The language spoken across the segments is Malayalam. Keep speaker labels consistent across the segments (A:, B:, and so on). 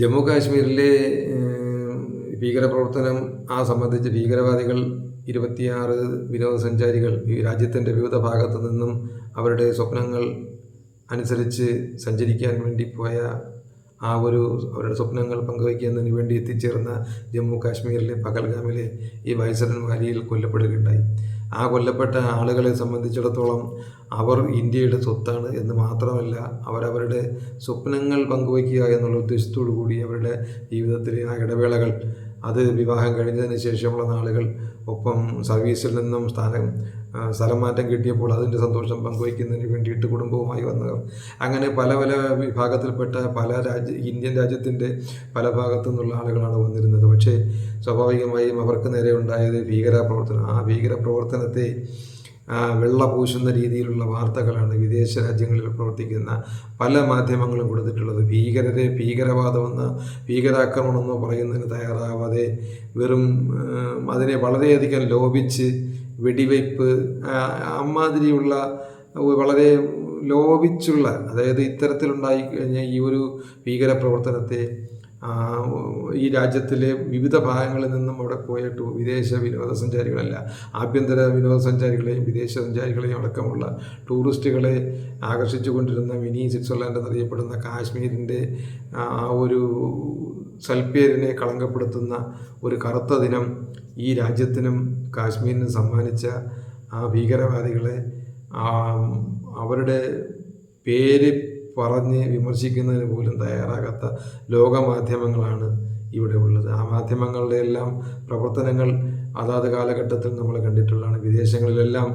A: ജമ്മു കാശ്മീരിലെ ഭീകരപ്രവർത്തനം ആ സംബന്ധിച്ച് ഭീകരവാദികൾ ഇരുപത്തിയാറ് വിനോദസഞ്ചാരികൾ ഈ രാജ്യത്തിന്റെ വിവിധ ഭാഗത്തു നിന്നും അവരുടെ സ്വപ്നങ്ങൾ അനുസരിച്ച് സഞ്ചരിക്കാൻ വേണ്ടി പോയ ആ ഒരു അവരുടെ സ്വപ്നങ്ങൾ പങ്കുവയ്ക്കുന്നതിന് വേണ്ടി എത്തിച്ചേർന്ന ജമ്മു കാശ്മീരിലെ പകൽഗാമിലെ ഈ വൈസരൻ വാലിയിൽ കൊല്ലപ്പെടുകയുണ്ടായി. ആ കൊല്ലപ്പെട്ട ആളുകളെ സംബന്ധിച്ചിടത്തോളം അവർ ഇന്ത്യയുടെ സ്വത്താണ് എന്ന് മാത്രമല്ല അവരവരുടെ സ്വപ്നങ്ങൾ പങ്കുവയ്ക്കുക എന്നുള്ള ഉദ്ദേശത്തോടു കൂടി അവരുടെ ജീവിതത്തിലെ ആ ഇടവേളകൾ അത് വിവാഹം കഴിഞ്ഞതിന് ശേഷമുള്ള നാളുകൾ ഒപ്പം സർവീസിൽ നിന്നും സ്ഥാനം സ്ഥലം മാറ്റം കിട്ടിയപ്പോൾ അതിന്റെ സന്തോഷം പങ്കുവയ്ക്കുന്നതിന് വേണ്ടിയിട്ട് കുടുംബവുമായി വന്നവർ അങ്ങനെ പല പല വിഭാഗത്തിൽപ്പെട്ട പല രാജ്യ ഇന്ത്യൻ രാജ്യത്തിന്റെ പല ഭാഗത്തു നിന്നുള്ള ആളുകളാണ് വന്നിരുന്നത്. പക്ഷേ സ്വാഭാവികമായും അവർക്ക് നേരെ ഉണ്ടായത് ഭീകരപ്രവർത്തനം. ആ ഭീകരപ്രവർത്തനത്തെ വെള്ള പൂശുന്ന രീതിയിലുള്ള വാർത്തകളാണ് വിദേശ രാജ്യങ്ങളിൽ പ്രവർത്തിക്കുന്ന പല മാധ്യമങ്ങളും കൊടുത്തിട്ടുള്ളത്. ഭീകരരെ ഭീകരവാദമെന്നോ ഭീകരാക്രമണമെന്നോ പറയുന്നതിന് തയ്യാറാവാതെ വെറും അതിനെ വളരെയധികം ലോപിച്ച് വെടിവയ്പ് അമ്മാതിരിയുള്ള വളരെ ലോപിച്ചുള്ള അതായത് ഇത്തരത്തിലുണ്ടായി കഴിഞ്ഞ ഈ ഒരു ഭീകര പ്രവർത്തനത്തെ ഈ രാജ്യത്തിലെ വിവിധ ഭാഗങ്ങളിൽ നിന്നും അവിടെ പോയിട്ട് വിദേശ വിനോദസഞ്ചാരികളല്ല ആഭ്യന്തര വിനോദസഞ്ചാരികളെയും വിദേശ സഞ്ചാരികളെയും അടക്കമുള്ള ടൂറിസ്റ്റുകളെ ആകർഷിച്ചു കൊണ്ടിരുന്ന മിനി സ്വിറ്റ്സർലാൻഡ് എന്നറിയപ്പെടുന്ന കാശ്മീരിന്റെ ആ ഒരു സൽപ്പേരിനെ കളങ്കപ്പെടുത്തുന്ന ഒരു കറുത്ത ദിനം ഈ രാജ്യത്തിനും കാശ്മീരിനും സമ്മാനിച്ച ആ ഭീകരവാദികളെ അവരുടെ പേര് പറഞ്ഞ് വിമർശിക്കുന്നതിന് പോലും തയ്യാറാകാത്ത ലോകമാധ്യമങ്ങളാണ് ഇവിടെ ഉള്ളത്. ആ മാധ്യമങ്ങളുടെ എല്ലാം പ്രവർത്തനങ്ങൾ അതാത് കാലഘട്ടത്തിൽ നമ്മൾ കണ്ടിട്ടുള്ളതാണ്. വിദേശങ്ങളിലെല്ലാം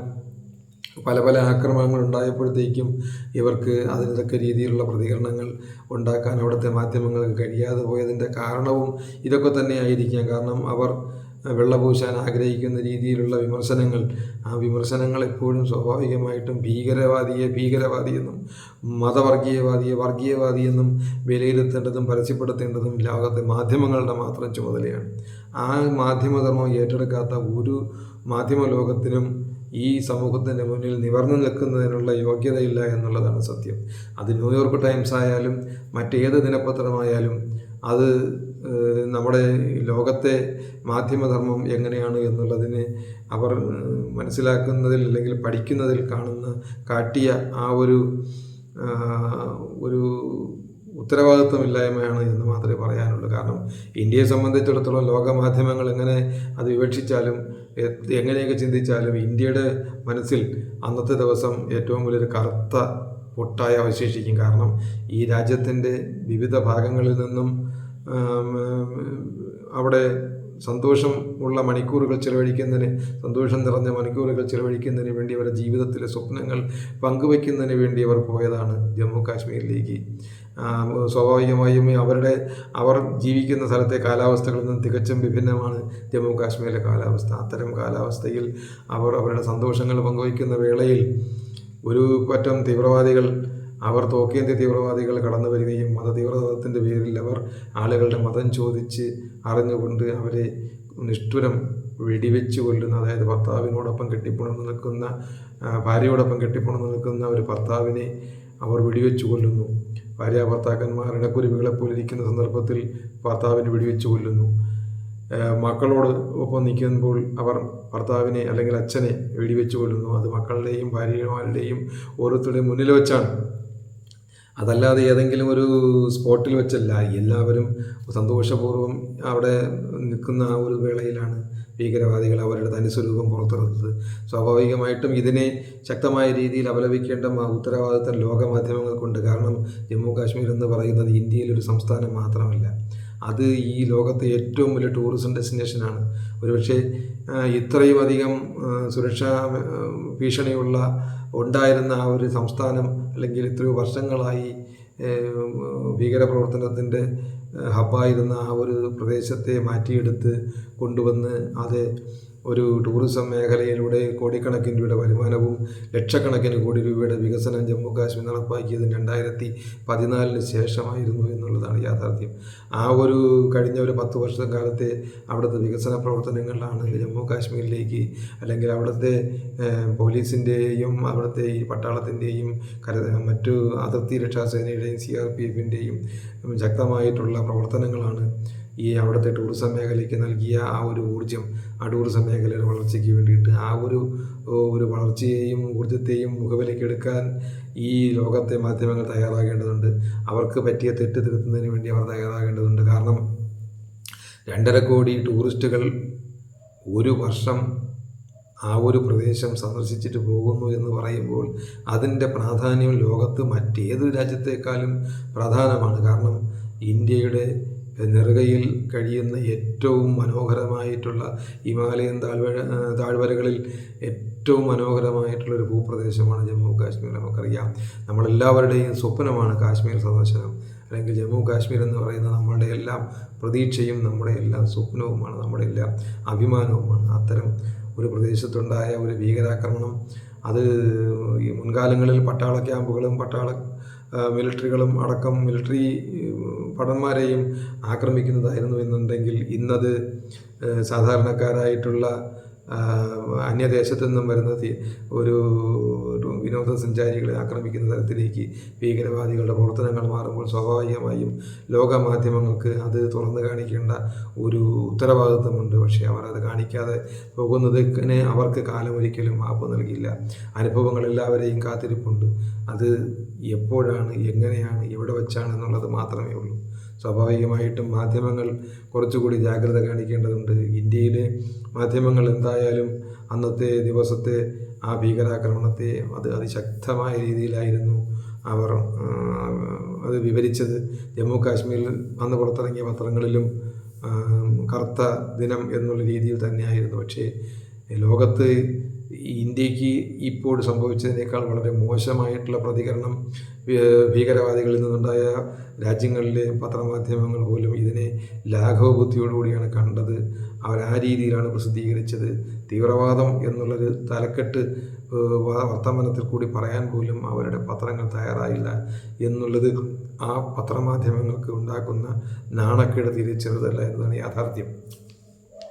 A: പല പല ആക്രമണങ്ങൾ ഉണ്ടായപ്പോഴത്തേക്കും ഇവർക്ക് അതിനൊക്കെ രീതിയിലുള്ള പ്രതികരണങ്ങൾ ഉണ്ടാക്കാൻ അവിടുത്തെ മാധ്യമങ്ങൾക്ക് കഴിയാതെ പോയതിന്റെ കാരണവും ഇതൊക്കെ തന്നെയായിരിക്കാം കാരണം അവർ വെള്ളപൂശാൻ ആഗ്രഹിക്കുന്ന രീതിയിലുള്ള വിമർശനങ്ങൾ ആ വിമർശനങ്ങൾ എപ്പോഴും സ്വാഭാവികമായിട്ടും ഭീകരവാദിയെ ഭീകരവാദിയെന്നും മതവർഗീയവാദിയെ വർഗീയവാദിയെന്നും വിലയിരുത്തേണ്ടതും പരസ്യപ്പെടുത്തേണ്ടതും ലോകത്തെ മാധ്യമങ്ങളുടെ മാത്രം ചുമതലയാണ്. ആ മാധ്യമധർമ്മം ഏറ്റെടുക്കാത്ത ഒരു മാധ്യമ ലോകത്തിനും ഈ സമൂഹത്തിന്റെ മുന്നിൽ നിവർന്നു നിൽക്കുന്നതിനുള്ള യോഗ്യതയില്ല എന്നുള്ളതാണ് സത്യം. അത് ന്യൂയോർക്ക് ടൈംസ് ആയാലും മറ്റേത് ദിനപത്രമായാലും അത് നമ്മുടെ ലോകത്തെ മാധ്യമധർമ്മം എങ്ങനെയാണ് എന്നുള്ളതിനെ അവർ മനസ്സിലാക്കുന്നതിൽ അല്ലെങ്കിൽ പഠിക്കുന്നതിൽ കാണുന്ന കാട്ടിയ ആ ഒരു ഒരു ഉത്തരവാദിത്വമില്ലായ്മയാണ് എന്ന് മാത്രമേ പറയാനുള്ളൂ. കാരണം ഇന്ത്യയെ സംബന്ധിച്ചിടത്തോളം ലോകമാധ്യമങ്ങൾ എങ്ങനെ അത് വിവക്ഷിച്ചാലും എങ്ങനെയൊക്കെ ചിന്തിച്ചാലും ഇന്ത്യയുടെ മനസ്സിൽ അന്നത്തെ ദിവസം ഏറ്റവും വലിയൊരു കറുത്ത പൊട്ടായി അവശേഷിക്കും. കാരണം ഈ രാജ്യത്തിന്റെ വിവിധ ഭാഗങ്ങളിൽ നിന്നും അവിടെ സന്തോഷം ഉള്ള മണിക്കൂറുകൾ ചിലവഴിക്കുന്നതിന് സന്തോഷം നിറഞ്ഞ മണിക്കൂറുകൾ ചിലവഴിക്കുന്നതിന് വേണ്ടി അവരുടെ ജീവിതത്തിലെ സ്വപ്നങ്ങൾ പങ്കുവയ്ക്കുന്നതിന് വേണ്ടി അവർ പോയതാണ് ജമ്മു കാശ്മീരിലേക്ക് സ്വാഭാവികമായും അവരുടെ അവർ ജീവിക്കുന്ന സ്ഥലത്തെ കാലാവസ്ഥകളിൽ നിന്ന് തികച്ചും വിഭിന്നമാണ് ജമ്മു കാശ്മീരിലെ കാലാവസ്ഥ. അത്തരം കാലാവസ്ഥയിൽ അവർ അവരുടെ സന്തോഷങ്ങൾ പങ്കുവയ്ക്കുന്ന വേളയിൽ ഒരു പറ്റം തീവ്രവാദികൾ അവർ തോക്കേന്ത്യ തീവ്രവാദികൾ കടന്നു വരികയും മത തീവ്രവാദത്തിന്റെ പേരിൽ അവർ ആളുകളുടെ മതം ചോദിച്ച് അറിഞ്ഞുകൊണ്ട് അവരെ നിഷ്ഠുരം വെടിവെച്ച് കൊല്ലുന്ന അതായത് ഭർത്താവിനോടൊപ്പം കെട്ടിപ്പുണർന്ന് നിൽക്കുന്ന ഭാര്യയോടൊപ്പം കെട്ടിപ്പുണർന്ന് നിൽക്കുന്ന ഒരു ഭർത്താവിനെ അവർ വെടിവെച്ച് കൊല്ലുന്നു. ഭാര്യ ഭർത്താക്കന്മാരുടെ ഇടക്കുരുവികളെ പോലെ ഇരിക്കുന്ന സന്ദർഭത്തിൽ ഭർത്താവിനെ വെടിവെച്ച് കൊല്ലുന്നു. മക്കളോട് ഒപ്പം നിൽക്കുമ്പോൾ അവർ ഭർത്താവിനെ അല്ലെങ്കിൽ അച്ഛനെ വെടിവെച്ച് കൊല്ലുന്നു. അത് മക്കളുടെയും ഭാര്യമാരുടെയും ഓരോരുത്തരുടെയും മുന്നിൽ വെച്ചാണ്. അതല്ലാതെ ഏതെങ്കിലും ഒരു സ്പോട്ടിൽ വെച്ചല്ല എല്ലാവരും സന്തോഷപൂർവം അവിടെ നിൽക്കുന്ന ആ ഒരു വേളയിലാണ് ഭീകരവാദികൾ അവരുടെ തനിസ്വരൂപം പുറത്തിറക്കുന്നത്. സ്വാഭാവികമായിട്ടും ഇതിനെ ശക്തമായ രീതിയിൽ അപലപിക്കേണ്ട ഉത്തരവാദിത്തം ലോകമാധ്യമങ്ങൾക്കുണ്ട് കാരണം ജമ്മു കാശ്മീർ എന്ന് പറയുന്നത് ഇന്ത്യയിലൊരു സംസ്ഥാനം മാത്രമല്ല. അത് ഈ ലോകത്തെ ഏറ്റവും വലിയ ടൂറിസം ഡെസ്റ്റിനേഷനാണ്. ഒരുപക്ഷെ ഇത്രയും അധികം സുരക്ഷാ ഭീഷണിയുള്ള ഉണ്ടായിരുന്ന ആ ഒരു സംസ്ഥാനം അല്ലെങ്കിൽ ഇത്രയോ വർഷങ്ങളായി ഭീകരപ്രവർത്തനത്തിന്റെ ഹബായിരുന്ന ആ ഒരു പ്രദേശത്തെ മാറ്റിയെടുത്ത് കൊണ്ടുവന്ന് അത് ഒരു ടൂറിസം മേഖലയിലൂടെ കോടിക്കണക്കിന് രൂപയുടെ വരുമാനവും ലക്ഷക്കണക്കിന് കോടി രൂപയുടെ വികസനം ജമ്മു കാശ്മീർ നടപ്പാക്കിയത് രണ്ടായിരത്തി പതിനാലിന് ശേഷമായിരുന്നു എന്നുള്ളതാണ് യാഥാർത്ഥ്യം. ആ ഒരു കഴിഞ്ഞ ഒരു പത്ത് വർഷം കാലത്തെ അവിടുത്തെ വികസന പ്രവർത്തനങ്ങളിലാണ് ജമ്മു കാശ്മീരിലേക്ക് അല്ലെങ്കിൽ അവിടുത്തെ പോലീസിന്റെയും അവിടുത്തെ ഈ പട്ടാളത്തിന്റെയും കര മറ്റു അതിർത്തി രക്ഷാസേനയുടെയും സി ആർ പി എഫിന്റെയും ശക്തമായിട്ടുള്ള പ്രവർത്തനങ്ങളാണ് ഈ അവിടുത്തെ ടൂറിസം മേഖലയ്ക്ക് നൽകിയ ആ ഒരു ഊർജം ആ ടൂറിസം മേഖലയുടെ വളർച്ചയ്ക്ക് വേണ്ടിയിട്ട് ആ ഒരു ഒരു വളർച്ചയെയും ഊർജത്തെയും മുഖവിലേക്കെടുക്കാൻ ഈ ലോകത്തെ മാധ്യമങ്ങൾ തയ്യാറാകേണ്ടതുണ്ട്. അവർക്ക് പറ്റിയ തെറ്റ് തിരുത്തുന്നതിന് വേണ്ടി അവർ തയ്യാറാകേണ്ടതുണ്ട്. കാരണം രണ്ടര കോടി ടൂറിസ്റ്റുകൾ ഒരു വർഷം ആ ഒരു പ്രദേശം സന്ദർശിച്ചിട്ട് പോകുന്നു എന്ന് പറയുമ്പോൾ അതിന്റെ പ്രാധാന്യം ലോകത്ത് മറ്റേതൊരു രാജ്യത്തെക്കാളും പ്രധാനമാണ്. കാരണം ഇന്ത്യയുടെ നെറുകയിൽ കഴിയുന്ന ഏറ്റവും മനോഹരമായിട്ടുള്ള ഹിമാലയൻ താഴ്വര താഴ്വരകളിൽ ഏറ്റവും മനോഹരമായിട്ടുള്ളൊരു ഭൂപ്രദേശമാണ് ജമ്മു കാശ്മീർ. നമുക്കറിയാം നമ്മളെല്ലാവരുടെയും സ്വപ്നമാണ് കാശ്മീർ സന്ദർശനം. അല്ലെങ്കിൽ ജമ്മു കാശ്മീർ എന്ന് പറയുന്ന നമ്മളുടെ എല്ലാം പ്രതീക്ഷയും നമ്മുടെ എല്ലാം സ്വപ്നവുമാണ് നമ്മുടെ എല്ലാം അഭിമാനവുമാണ്. അത്തരം ഒരു പ്രദേശത്തുണ്ടായ ഒരു ഭീകരാക്രമണം അത് ഈ മുൻകാലങ്ങളിൽ പട്ടാള ക്യാമ്പുകളും പട്ടാള മിലിറ്ററികളും അടക്കം മിലിറ്ററി ഭടന്മാരെയും ആക്രമിക്കുന്നതായിരുന്നു എന്നുണ്ടെങ്കിൽ ഇന്നത് സാധാരണക്കാരായിട്ടുള്ള അന്യദേശത്തു നിന്നും വരുന്ന ഒരു വിനോദസഞ്ചാരികളെ ആക്രമിക്കുന്ന തരത്തിലേക്ക് ഭീകരവാദികളുടെ പ്രവർത്തനങ്ങൾ മാറുമ്പോൾ സ്വാഭാവികമായും ലോകമാധ്യമങ്ങൾക്ക് അത് തുറന്നു കാണിക്കേണ്ട ഒരു ഉത്തരവാദിത്വമുണ്ട്. പക്ഷേ അവർ അത് കാണിക്കാതെ പോകുന്നതിന് അവർക്ക് കാലമൊരിക്കലും മാപ്പ് നൽകില്ല അനുഭവങ്ങൾ എല്ലാവരെയും കാത്തിരിപ്പുണ്ട്. അത് എപ്പോഴാണ് എങ്ങനെയാണ് എവിടെ വെച്ചാണ് എന്നുള്ളത് മാത്രമേ ഉള്ളൂ. സ്വാഭാവികമായിട്ടും മാധ്യമങ്ങൾ കുറച്ചുകൂടി ജാഗ്രത കാണിക്കേണ്ടതുണ്ട്. ഇന്ത്യയിലെ മാധ്യമങ്ങൾ എന്തായാലും അന്നത്തെ ദിവസത്തെ ആ ഭീകരാക്രമണത്തെ അത് അതിശക്തമായ രീതിയിലായിരുന്നു അവർ അത് വിവരിച്ചത്. ജമ്മു കാശ്മീരിൽ അന്ന് പുറത്തിറങ്ങിയ പത്രങ്ങളിലും കറുത്ത ദിനം എന്നുള്ള രീതിയിൽ തന്നെയായിരുന്നു. പക്ഷേ ലോകത്ത് ഇന്ത്യയ്ക്ക് ഇപ്പോൾ സംഭവിച്ചതിനേക്കാൾ വളരെ മോശമായിട്ടുള്ള പ്രതികരണം ഭീകരവാദികളിൽ നിന്നുണ്ടായ രാജ്യങ്ങളിലെ പത്രമാധ്യമങ്ങൾ പോലും ഇതിനെ ലാഘവ ബുദ്ധിയോടുകൂടിയാണ് കണ്ടത് ആ രീതിയിലാണ് പ്രസിദ്ധീകരിച്ചത്. തീവ്രവാദം എന്നുള്ളൊരു തലക്കെട്ട് വർത്തമാനത്തിൽ കൂടി പറയാൻ പോലും അവരുടെ പത്രങ്ങൾ തയ്യാറായില്ല എന്നുള്ളത് ആ പത്രമാധ്യമങ്ങൾക്ക് ഉണ്ടാക്കുന്ന നാണക്കേട് തിരിച്ചറിതല്ല എന്നതാണ് യാഥാർത്ഥ്യം.